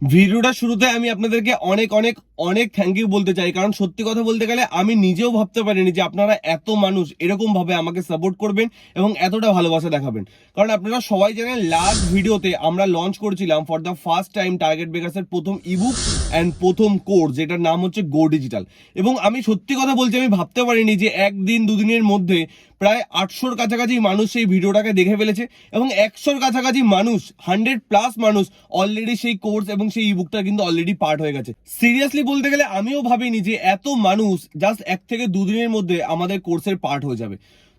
ভিডিওটা শুরুতে আমি আপনাদেরকে অনেক অনেক অনেক থ্যাংক ইউ বলতে চাই। কারণ সত্যি কথা বলতে গেলে আমি নিজেও ভাবতে পারিনি যে আপনারা এত মানুষ এরকম ভাবে আমাকে সাপোর্ট করবেন এবং এতটা ভালোবাসা দেখাবেন। কারণ আপনারা সবাই জানেন লাস্ট ভিডিওতে আমরা লঞ্চ করেছিলাম for the first time target বেকার্সের প্রথম ইবুক অ্যান্ড প্রথম কোর্স যেটার নাম হচ্ছে গো ডিজিটাল এবং আমি সত্যি কথা বলছি আমি ভাবতে পারিনি যে একদিন, দুদিনের মধ্যে প্রায় আটশোর কাছাকাছি মানুষ সেই ভিডিওটাকে দেখে ফেলেছে এবং একশোর কাছাকাছি মানুষ হান্ড্রেড প্লাস মানুষ অলরেডি সেই কোর্স এবং সেই ইবুকটা কিন্তু অলরেডি পার্ট হয়ে গেছে। সিরিয়াসলি বলতে গেলে আমিও ভাবিনি যে এত মানুষ জাস্ট এক থেকে দুদিনের মধ্যে আমাদের কোর্সের পার্ট হয়ে যাবে।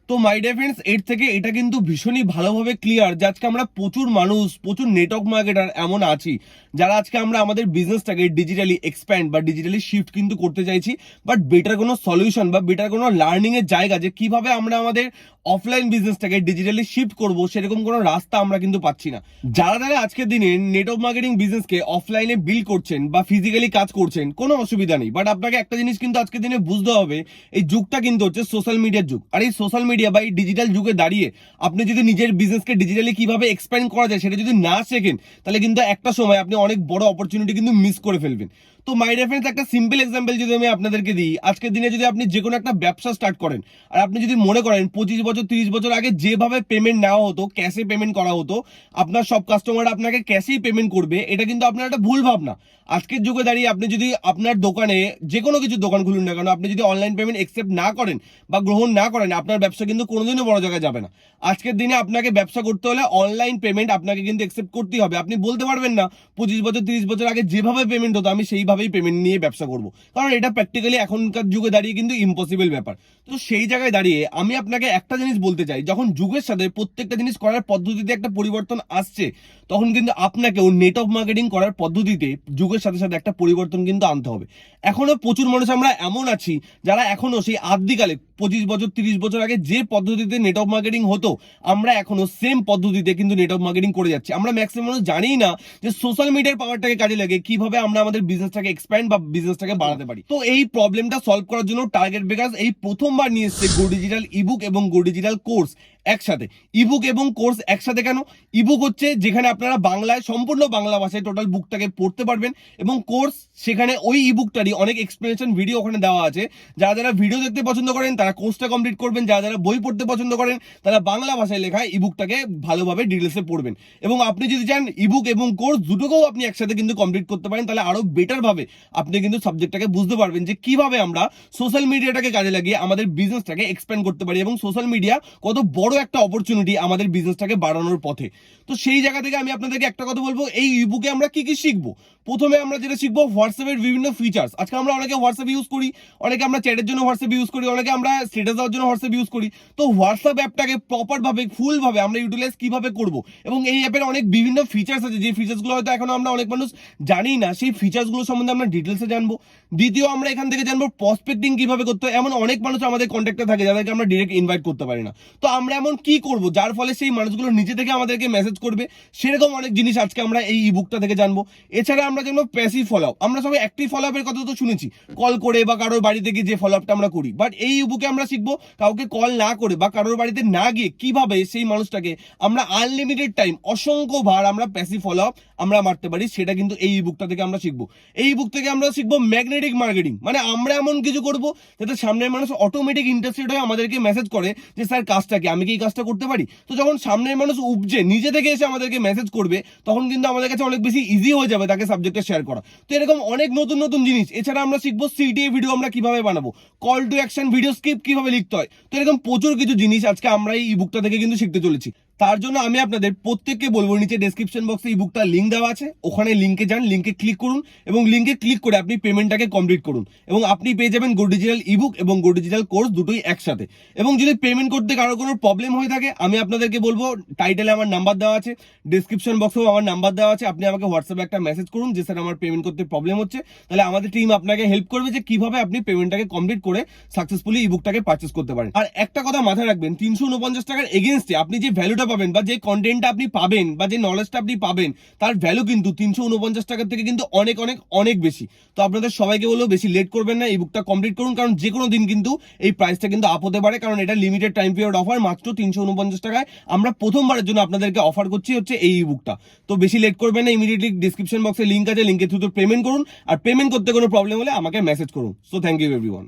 তো মাই ডিয়ার ফ্রেন্ডস এর থেকে এটা কিন্তু ভীষণই ভালোভাবে ক্লিয়ার যে আজকে আমরা প্রচুর মানুষ, প্রচুর নেটওয়ার্ক মার্কেটার এমন আছি। যারা আজকে আমরা আমাদের বিজনেসটাকে ডিজিটালি এক্সপ্যান্ড বা ডিজিটালি শিফট কিন্তু করতে চাইছি বাট বেটার কোনো সলিউশন বা বেটার কোনো লার্নিং এর জায়গা যে কীভাবে আমরা আমাদের অফলাইন বিজনেসটাকে ডিজিটালি শিফট করব, সেরকম কোনো রাস্তা আমরা কিন্তু পাচ্ছি না। যারা যারা আজকের দিনে নেটওয়ার্ক মার্কেটিং বিজনেসকে অফলাইনে বিল্ড করছেন বা ফিজিক্যালি কাজ করছেন, কোনো অসুবিধা নেই। বাট আপনাকে একটা জিনিস কিন্তু আজকের দিনে বুঝতে হবে, এই যুগটা কিন্তু হচ্ছে সোশ্যাল মিডিয়ার যুগ। আর এই সোশ্যাল মিডিয়া বা এই ডিজিটাল যুগে দাঁড়িয়ে আপনি যদি নিজের বিজনেসকে ডিজিটালি কীভাবে এক্সপ্যান্ড করা যায়, সেটা যদি না শেখেন, তাহলে কিন্তু একটা সময় আপনি অনেক বড় অপরচুনিটি কিন্তু মিস করে ফেলবেন। তো মাই রেফারেন্স একটা সিম্পল এক্সাম্পল যদি আমি আপনাদেরকে দিই, আজকের দিনে যদি আপনি যে কোনো একটা ব্যবসা স্টার্ট করেন, আর আপনি যদি মনে করেন পঁচিশ বছর, তিরিশ বছর আগে যেভাবে পেমেন্ট নেওয়া হতো ক্যাশে পেমেন্ট করা হতো, আপনার সব কাস্টমার আপনাকে ক্যাশেই পেমেন্ট করবে, এটা কিন্তু আপনার একটা ভুল ভাবনা। আজকের যুগে দাঁড়িয়ে আপনি যদি আপনার দোকানে যে কোনো কিছু দোকান খুলুন না কেন, আপনি যদি অনলাইন পেমেন্ট একসেপ্ট না করেন বা গ্রহণ না করেন, আপনার ব্যবসা কিন্তু কোনোদিনও বড় জায়গায় যাবে না। আজকের দিনে আপনাকে ব্যবসা করতে হলে অনলাইন পেমেন্ট আপনাকে কিন্তু একসেপ্ট করতেই হবে। আপনি বলতে পারবেন না পঁচিশ বছর, তিরিশ বছর আগে যেভাবে পেমেন্ট হতো, আমি সেইভাবেই পেমেন্ট নিয়ে ব্যবসা করব। কারণ এটা প্র্যাকটিক্যালি এখনকার যুগে দাঁড়িয়ে কিন্তু ইম্পসিবল ব্যাপার। তো সেই জায়গায় দাঁড়িয়ে আমি আপনাকে একটা জিনিস বলতে চাই, যখন যুগের সাথে প্রত্যেকটা জিনিস করার পদ্ধতিতে একটা পরিবর্তন আসছে, তখন কিন্তু আপনাকেও নেটওয়ার্ক মার্কেটিং করার পদ্ধতিতে যুগের সাথে সাথে একটা পরিবর্তন কিন্তু আনতে হবে। এখনও প্রচুর মানুষ আমরা এমন আছি, যারা এখনও সেই আদিকালে পঁচিশ বছর, তিরিশ বছর আগে যে পদ্ধতিতে নেটওয়ার্ক মার্কেটিং হতো, আমরা এখনও সেম পদ্ধতিতে কিন্তু নেটওয়ার্ক মার্কেটিং করে যাচ্ছি। আমরা ম্যাক্সিমাম জানিই না যে সোশ্যাল মিডিয়ার পাওয়ারটাকে কাজে লাগে, কীভাবে আমরা আমাদের বিজনেসটাকে এক্সপ্যান্ড বা বিজনেসটাকে বাড়াতে পারি। তো এই প্রবলেমটা সলভ করার জন্য টার্গেট বেকার এই প্রথমবার নিয়ে এসছে গো ডিজিটাল ইবুক এবং গো ডিজিটাল কোর্স একসাথে। ইবুক এবং কোর্স একসাথে কেন? ইবুক হচ্ছে যেখানে আপনারা বাংলায়, সম্পূর্ণ বাংলা ভাষায় টোটাল বুকটাকে পড়তে পারবেন এবং কোর্স সেখানে ওই ইবুকটারই অনেক এক্সপ্লেনেশন ভিডিও ওখানে দেওয়া আছে। যারা যারা ভিডিও দেখতে পছন্দ করেন, তারা কোর্সটা কমপ্লিট করবেন। যারা যারা বই পড়তে পছন্দ করেন, তারা বাংলা ভাষায় লেখা ইবুকটাকে ভালোভাবে ডিটেলসে পড়বেন। এবং আপনি যদি চান ইবুক এবং কোর্স দুটোকেও আপনি একসাথে কিন্তু কমপ্লিট করতে পারেন, তাহলে আরও বেটারভাবে আপনি কিন্তু সাবজেক্টটাকে বুঝতে পারবেন যে কীভাবে আমরা সোশ্যাল মিডিয়াটাকে কাজে লাগিয়ে আমাদের বিজনেসটাকে এক্সপ্যান্ড করতে পারি এবং সোশ্যাল মিডিয়া কত বড় একটা অপরচুনিটি আমাদের বিজনেসটাকে বাড়ানোর পথে। তো সেই জায়গা থেকে আমি আপনাদেরকে একটা কথা বলব, এই ইবুকে আমরা কি কি শিখব? প্রথমে আমরা যেটা শিখব হোয়াটসঅ্যাপের বিভিন্ন ফিচার্স আজকে আমরা অনেকে হোয়াটসঅ্যাপ ইউজ করি, অনেকে আমরা চ্যাটের জন্য হোয়াটসঅ্যাপ ইউজ করি, অনেকে আমরা স্টেটাস দেওয়ার জন্য হোয়াটসঅ্যাপ ইউজ করি। তো হোয়াটসঅ্যাপ অ্যাপটাকে প্রপারভাবে ফুলভাবে আমরা ইউটিলাইজ কীভাবে করব? এবং এই অ্যাপের অনেক বিভিন্ন ফিচার্স আছে, যে ফিচার্সগুলো হয়তো এখনও আমরা অনেক মানুষ জানি না, সেই ফিচার্সগুলো সম্বন্ধে আমরা ডিটেলসে জানব। দ্বিতীয়, আমরা এখান থেকে জানব প্রসপেক্টিং কীভাবে করতে হয়। এমন অনেক মানুষ আমাদের কন্ট্যাক্টে থাকে, যাদেরকে আমরা ডিরেক্ট ইনভাইট করতে পারি না। তো আমরা এমন কি করব? যার ফলে সেই মানুষগুলো নিজে থেকে আমাদেরকে মেসেজ করবে। সেরকম অনেক জিনিস আজকে আমরা এই ইবুকটা থেকে জানব। এছাড়া আমরা জানব প্যাসিভ ফলো আমরা সবাই অ্যাক্টিভ ফলো কথা তো শুনেছি। কল করে বা কারোর বাড়িতে গিয়ে যে ফলো আপটা আমরা করি। বাট এই ইবুকে আমরা শিখব কাউকে কল না করে বা কারোর বাড়িতে না গিয়ে কীভাবে সেই মানুষটাকে আমরা আনলিমিটেড টাইম অসংখ্য ভার আমরা প্যাসিভ ফলো আমরা মারতে পারি, সেটা কিন্তু এই বুকটা থেকে আমরা শিখব। এই বুক থেকে আমরা শিখব ম্যাগনেটিক মার্কেটিং মানে আমরা এমন কিছু করব যাতে সামনের মানুষ অটোমেটিক ইন্টারেস্টেড হয়ে আমাদেরকে মেসেজ করে যে, স্যার, কাজটা কি? আমি কি এই কাজটা করতে পারি? তো যখন সামনের মানুষ উপজে, নিজে থেকে এসে আমাদেরকে মেসেজ করবে, তখন কিন্তু আমাদের কাছে অনেক বেশি ইজি হয়ে যাবে তাকে সাবজেক্টটা শেয়ার করা। তো এরকম অনেক নতুন নতুন জিনিস। এছাড়া আমরা শিখব সিটিএ ভিডিও আমরা কীভাবে বানাবো? Call to action video script কীভাবে লিখতে হয়? তো এরকম প্রচুর কিছু জিনিস আজকে আমরা এই বুকটা থেকে কিন্তু শিখতে চলেছি। তার জন্য আমি আপনাদের প্রত্যেককে বলব, নিচে ডেসক্রিপশন বক্সে এই বুকটা লিঙ্ক দেওয়া আছে, ওখানে লিঙ্কে যান লিঙ্কে ক্লিক করুন এবং লিঙ্কে ক্লিক করে আপনি পেমেন্টটাকে কমপ্লিট করুন এবং আপনি পেয়ে যাবেন গো ডিজিটাল ইবুক এবং গো ডিজিটাল কোর্স দুটোই একসাথে। এবং যদি পেমেন্ট করতে কারও কোনো প্রবলেম হয়ে থাকে, আমি আপনাদেরকে বলব টাইটেলে আমার নাম্বার দেওয়া আছে ডেসক্রিপশন বক্সেও আমার নাম্বার দেওয়া আছে, আপনি আমাকে হোয়াটসঅ্যাপে একটা মেসেজ করুন যে, স্যার, আমার পেমেন্ট করতে প্রবলেম হচ্ছে। তাহলে আমাদের টিম আপনাকে হেল্প করবে যে, কীভাবে আপনি পেমেন্টটাকে কমপ্লিট করে সাকসেসফুলি ইবুকটাকে পারচেস করতে পারেন। আর একটা কথা মাথায় রাখবেন, তিনশো উনপঞ্চাশ টাকার এগেনস্টে আপনি যে ভ্যালুটা পাবেন বা যে কন্টেন্টটা আপনি পাবেন বা যে নলেজটা আপনি পাবেন, তার ভ্যালু কিন্তু তিনশো উনপঞ্চাশ টাকার থেকে কিন্তু অনেক অনেক অনেক বেশি। তো আপনাদের সবাইকে বলব বেশি লেট করবেন না, এই বুকটা কমপ্লিট করুন, কারণ যে কোনো দিন কিন্তু এই প্রাইসটা কিন্তু আপ হতে পারে, কারণ এটা লিমিটেড টাইম পিরিয়ড অফার মাত্র তিনশো উনপঞ্চাশ টাকায়। আমরা প্রথমবারের জন্য আপনাদেরকে অফার করছি হচ্ছে এই বুকটা তো বেশি লেট করবেন না ইমিডিয়েটলি ডিসক্রিপশন বক্সে লিঙ্ক আছে লিঙ্কের থ্রুতে পেমেন্ট করুন, আর পেমেন্ট করতে কোনো প্রবলেম হলে আমাকে মেসেজ করুন। So thank you everyone